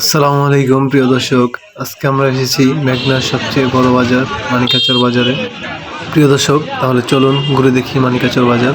আসসালামু আলাইকুম, প্রিয় দর্শক। আজকে আমরা এসেছি মেঘনার সবচেয়ে বড় বাজার, মানিকাচর বাজারে। প্রিয় দর্শক, তাহলে চলুন ঘুরে দেখি মানিকাচর বাজার।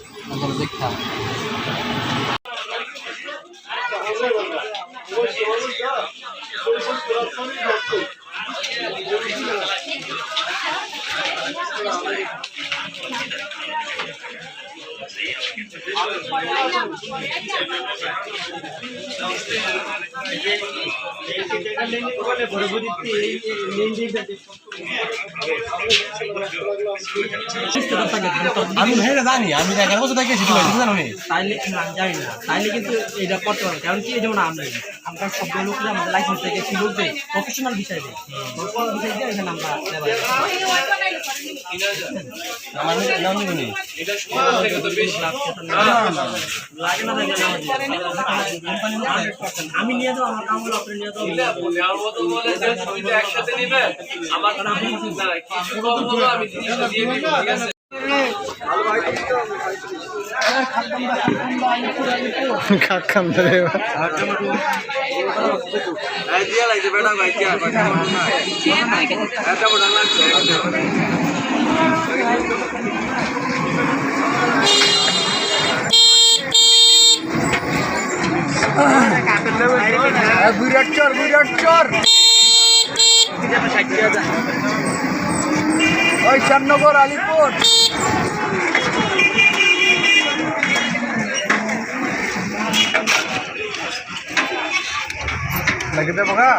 তাহলে দেখতাম আমি ভাইরা জানি আমি এগারো বছর থেকে ভাই, তুমি জানো? তাইলে না জানি না। তাইলে কিন্তু এটা করতে পারবে কারণ কি যেমন আমরা আমরা সব লোকরা আমাদের লাইসেন্স থেকে ছিল যে প্রফেশনাল বিষয় প্রফেশনাল বিষয় দিয়ে এখানে আমরা আমার আমি নিয়ে যাব আমার নিয়ে যাব। কাকাম ধরে বিরাট চর বিরাট চর। ওই চান্নগর আলিপুর। লাগে দেবো গা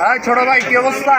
হ্যাঁ। ছোট ভাই, কি অবস্থা?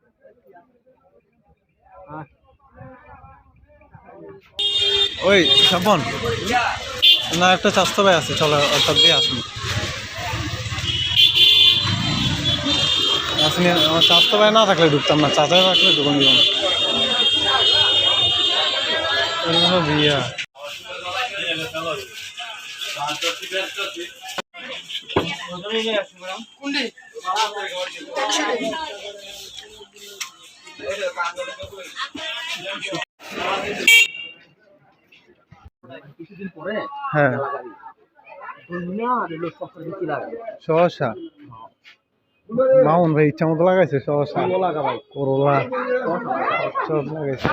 ওই স্বপন না, একটা স্বাস্থ্য ভাই আছে, চলো অর্থাৎ দিয়ে আসুন। আসুন আমার স্বাস্থ্য ভাই না থাকলে ঢুকতাম না, চাচা থাকলে ঢুকুন বিয়া হ্যাঁ। সহসা? মামুন ভাই ইচ্ছা মতো লাগাইছে সহসা? করলা। সব লাগাইছে।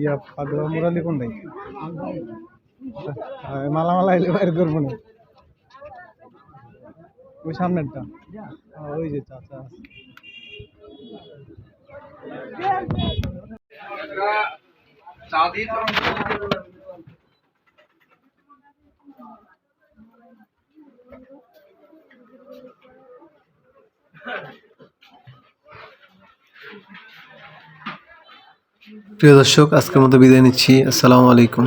ইয়া পাগলা মুরালি কোন নাই মালা মালা এলে বাইর করব না। ওই সামনেরটা। ওই যে চাচা আছে। প্রিয় দর্শক আজকের মতো বিদায় নিচ্ছি। আসসালামু আলাইকুম।